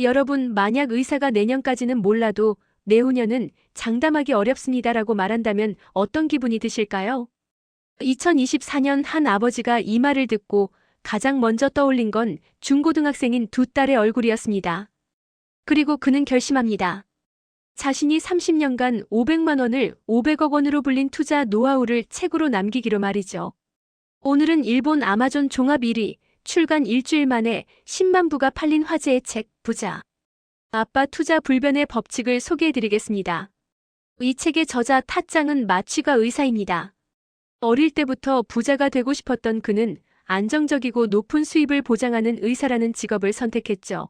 여러분, 만약 의사가 내년까지는 몰라도 내후년은 장담하기 어렵습니다라고 말한다면 어떤 기분이 드실까요? 2024년 한 아버지가 이 말을 듣고 가장 먼저 떠올린 건 중고등학생인 두 딸의 얼굴이었습니다. 그리고 그는 결심합니다. 자신이 30년간 500만 원을 500억 원으로 불린 투자 노하우를 책으로 남기기로 말이죠. 오늘은 일본 아마존 종합 1위, 출간 일주일 만에 10만 부가 팔린 화제의 책 부자. 아빠 투자 불변의 법칙을 소개해드리겠습니다. 이 책의 저자 타짱은 마취가 의사입니다. 어릴 때부터 부자가 되고 싶었던 그는 안정적이고 높은 수입을 보장하는 의사라는 직업을 선택했죠.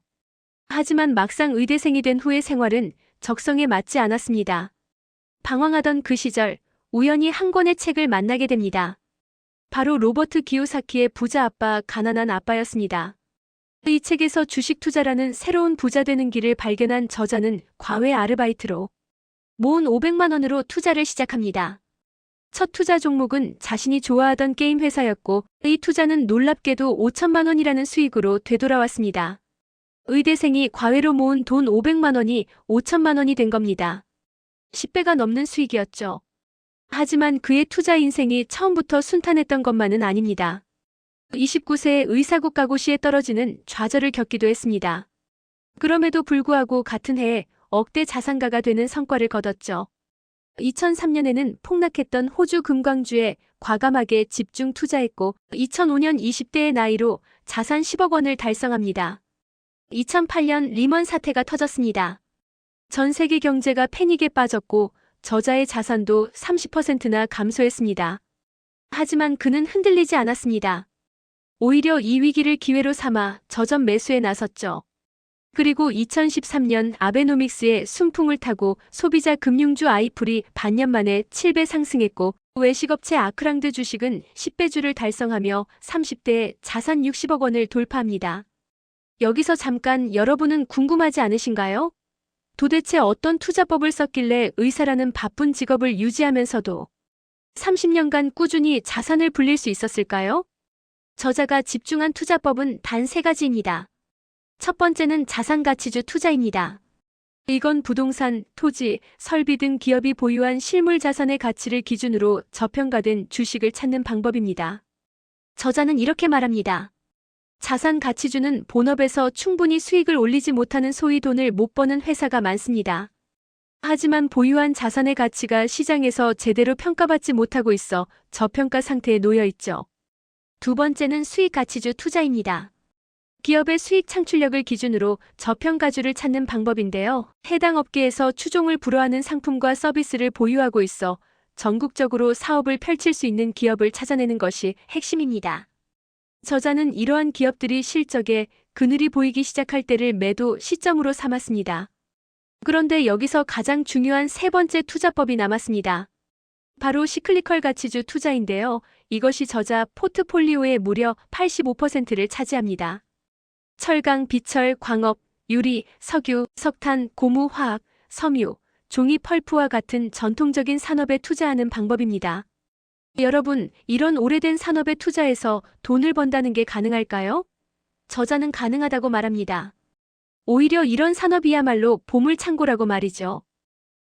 하지만 막상 의대생이 된 후의 생활은 적성에 맞지 않았습니다. 방황하던 그 시절 우연히 한 권의 책을 만나게 됩니다. 바로 로버트 기요사키의 부자 아빠 가난한 아빠였습니다. 이 책에서 주식 투자라는 새로운 부자 되는 길을 발견한 저자는 과외 아르바이트로 모은 500만 원으로 투자를 시작합니다. 첫 투자 종목은 자신이 좋아하던 게임 회사였고 이 투자는 놀랍게도 5천만 원이라는 수익으로 되돌아왔습니다. 의대생이 과외로 모은 돈 500만 원이 5천만 원이 된 겁니다. 10배가 넘는 수익이었죠. 하지만 그의 투자 인생이 처음부터 순탄했던 것만은 아닙니다. 29세에 의사국가고시에 떨어지는 좌절을 겪기도 했습니다. 그럼에도 불구하고 같은 해에 억대 자산가가 되는 성과를 거뒀죠. 2003년에는 폭락했던 호주 금광주에 과감하게 집중 투자했고 2005년 20대의 나이로 자산 10억 원을 달성합니다. 2008년 리먼 사태가 터졌습니다. 전 세계 경제가 패닉에 빠졌고 저자의 자산도 30%나 감소했습니다. 하지만 그는 흔들리지 않았습니다. 오히려 이 위기를 기회로 삼아 저점 매수에 나섰죠. 그리고 2013년 아베노믹스의 순풍을 타고 소비자 금융주 아이플이 반년 만에 7배 상승했고 외식업체 아크랑드 주식은 10배주를 달성하며 30대에 자산 60억 원을 돌파합니다. 여기서 잠깐 여러분은 궁금하지 않으신가요? 도대체 어떤 투자법을 썼길래 의사라는 바쁜 직업을 유지하면서도 30년간 꾸준히 자산을 불릴 수 있었을까요? 저자가 집중한 투자법은 단 세 가지입니다. 첫 번째는 자산가치주 투자입니다. 이건 부동산, 토지, 설비 등 기업이 보유한 실물 자산의 가치를 기준으로 저평가된 주식을 찾는 방법입니다. 저자는 이렇게 말합니다. 자산 가치주는 본업에서 충분히 수익을 올리지 못하는 소위 돈을 못 버는 회사가 많습니다. 하지만 보유한 자산의 가치가 시장에서 제대로 평가받지 못하고 있어 저평가 상태에 놓여 있죠. 두 번째는 수익 가치주 투자입니다. 기업의 수익 창출력을 기준으로 저평가주를 찾는 방법인데요. 해당 업계에서 추종을 불허하는 상품과 서비스를 보유하고 있어 전국적으로 사업을 펼칠 수 있는 기업을 찾아내는 것이 핵심입니다. 저자는 이러한 기업들이 실적에 그늘이 보이기 시작할 때를 매도 시점으로 삼았습니다. 그런데 여기서 가장 중요한 세 번째 투자법이 남았습니다. 바로 시클리컬 가치주 투자인데요. 이것이 저자 포트폴리오의 무려 85%를 차지합니다. 철강, 비철, 광업, 유리, 석유, 석탄, 고무, 화학, 섬유, 종이 펄프와 같은 전통적인 산업에 투자하는 방법입니다. 여러분, 이런 오래된 산업에 투자해서 돈을 번다는 게 가능할까요? 저자는 가능하다고 말합니다. 오히려 이런 산업이야말로 보물창고라고 말이죠.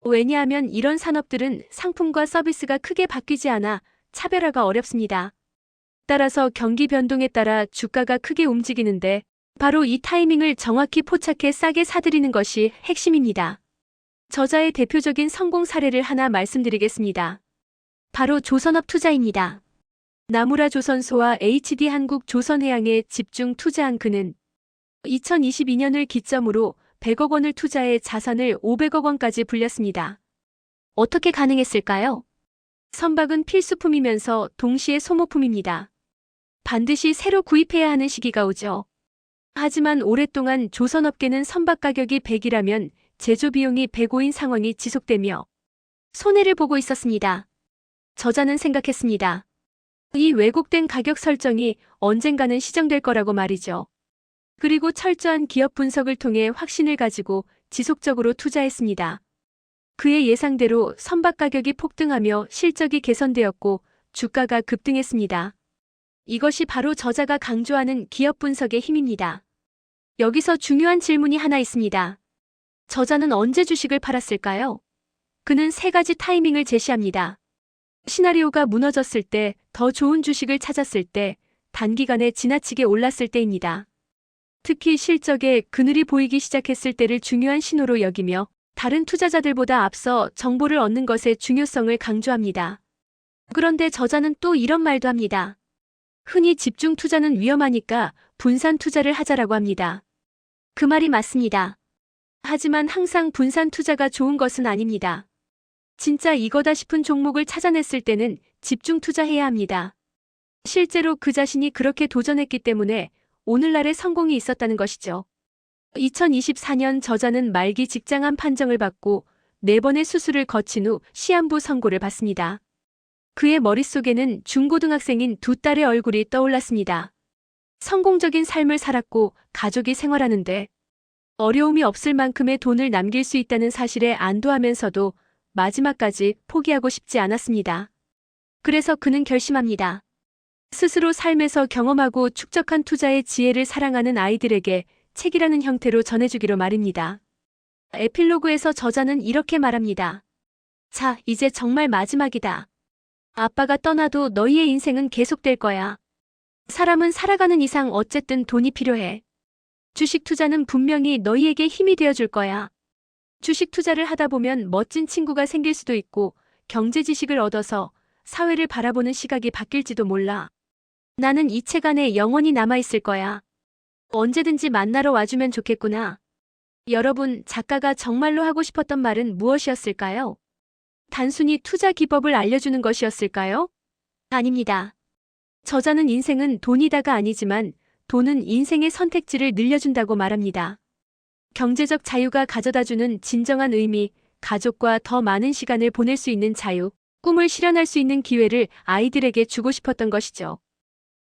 왜냐하면 이런 산업들은 상품과 서비스가 크게 바뀌지 않아 차별화가 어렵습니다. 따라서 경기 변동에 따라 주가가 크게 움직이는데 바로 이 타이밍을 정확히 포착해 싸게 사들이는 것이 핵심입니다. 저자의 대표적인 성공 사례를 하나 말씀드리겠습니다. 바로 조선업 투자입니다. 나무라 조선소와 HD 한국 조선해양에 집중 투자한 그는 2022년을 기점으로 100억 원을 투자해 자산을 500억 원까지 불렸습니다. 어떻게 가능했을까요? 선박은 필수품이면서 동시에 소모품입니다. 반드시 새로 구입해야 하는 시기가 오죠. 하지만 오랫동안 조선업계는 선박 가격이 100이라면 제조 비용이 105인 상황이 지속되며 손해를 보고 있었습니다. 저자는 생각했습니다. 이 왜곡된 가격 설정이 언젠가는 시정될 거라고 말이죠. 그리고 철저한 기업 분석을 통해 확신을 가지고 지속적으로 투자했습니다. 그의 예상대로 선박 가격이 폭등하며 실적이 개선되었고 주가가 급등했습니다. 이것이 바로 저자가 강조하는 기업 분석의 힘입니다. 여기서 중요한 질문이 하나 있습니다. 저자는 언제 주식을 팔았을까요? 그는 세 가지 타이밍을 제시합니다. 시나리오가 무너졌을 때, 더 좋은 주식을 찾았을 때, 단기간에 지나치게 올랐을 때입니다. 특히 실적에 그늘이 보이기 시작했을 때를 중요한 신호로 여기며 다른 투자자들보다 앞서 정보를 얻는 것의 중요성을 강조합니다. 그런데 저자는 또 이런 말도 합니다. 흔히 집중 투자는 위험하니까 분산 투자를 하자라고 합니다. 그 말이 맞습니다. 하지만 항상 분산 투자가 좋은 것은 아닙니다. 진짜 이거다 싶은 종목을 찾아냈을 때는 집중 투자해야 합니다. 실제로 그 자신이 그렇게 도전했기 때문에 오늘날의 성공이 있었다는 것이죠. 2024년 저자는 말기 직장암 판정을 받고 네 번의 수술을 거친 후 시한부 선고를 받습니다. 그의 머릿속에는 중고등학생인 두 딸의 얼굴이 떠올랐습니다. 성공적인 삶을 살았고 가족이 생활하는데 어려움이 없을 만큼의 돈을 남길 수 있다는 사실에 안도하면서도 마지막까지 포기하고 싶지 않았습니다. 그래서 그는 결심합니다. 스스로 삶에서 경험하고 축적한 투자의 지혜를 사랑하는 아이들에게 책이라는 형태로 전해주기로 말입니다. 에필로그에서 저자는 이렇게 말합니다. 자, 이제 정말 마지막이다. 아빠가 떠나도 너희의 인생은 계속될 거야. 사람은 살아가는 이상 어쨌든 돈이 필요해. 주식 투자는 분명히 너희에게 힘이 되어줄 거야. 주식 투자를 하다 보면 멋진 친구가 생길 수도 있고 경제 지식을 얻어서 사회를 바라보는 시각이 바뀔지도 몰라. 나는 이 책 안에 영원히 남아있을 거야. 언제든지 만나러 와주면 좋겠구나. 여러분, 작가가 정말로 하고 싶었던 말은 무엇이었을까요? 단순히 투자 기법을 알려주는 것이었을까요? 아닙니다. 저자는 인생은 돈이다가 아니지만 돈은 인생의 선택지를 늘려준다고 말합니다. 경제적 자유가 가져다주는 진정한 의미, 가족과 더 많은 시간을 보낼 수 있는 자유, 꿈을 실현할 수 있는 기회를 아이들에게 주고 싶었던 것이죠.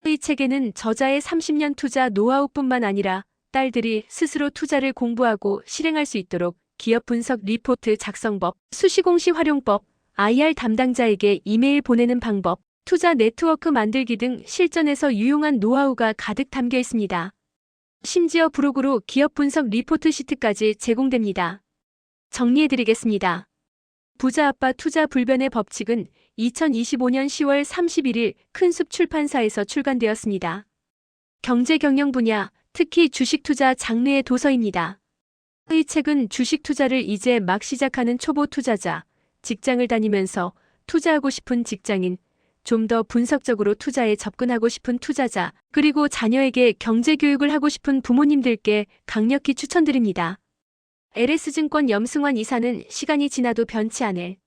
이 책에는 저자의 30년 투자 노하우뿐만 아니라 딸들이 스스로 투자를 공부하고 실행할 수 있도록 기업 분석 리포트 작성법, 수시공시 활용법, IR 담당자에게 이메일 보내는 방법, 투자 네트워크 만들기 등 실전에서 유용한 노하우가 가득 담겨 있습니다. 심지어 브로그로 기업 분석 리포트 시트까지 제공됩니다. 정리해드리겠습니다. 부자 아빠 투자 불변의 법칙은 2025년 10월 31일 큰숲 출판사에서 출간되었습니다. 경제 경영 분야, 특히 주식 투자 장르의 도서입니다. 이 책은 주식 투자를 이제 막 시작하는 초보 투자자, 직장을 다니면서 투자하고 싶은 직장인, 좀 더 분석적으로 투자에 접근하고 싶은 투자자, 그리고 자녀에게 경제 교육을 하고 싶은 부모님들께 강력히 추천드립니다. LS증권 염승환 이사는 시간이 지나도 변치 않을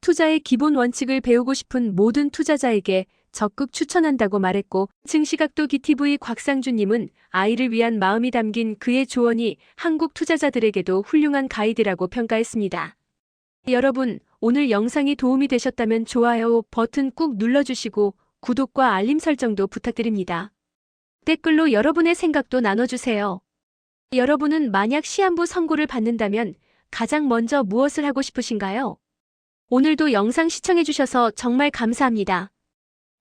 투자의 기본 원칙을 배우고 싶은 모든 투자자에게 적극 추천한다고 말했고 증시각도 기TV 곽상준님은 아이를 위한 마음이 담긴 그의 조언이 한국 투자자들에게도 훌륭한 가이드라고 평가했습니다. 여러분, 오늘 영상이 도움이 되셨다면 좋아요 버튼 꾹 눌러주시고 구독과 알림 설정도 부탁드립니다. 댓글로 여러분의 생각도 나눠주세요. 여러분은 만약 시한부 선고를 받는다면 가장 먼저 무엇을 하고 싶으신가요? 오늘도 영상 시청해주셔서 정말 감사합니다.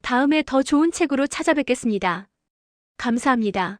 다음에 더 좋은 책으로 찾아뵙겠습니다. 감사합니다.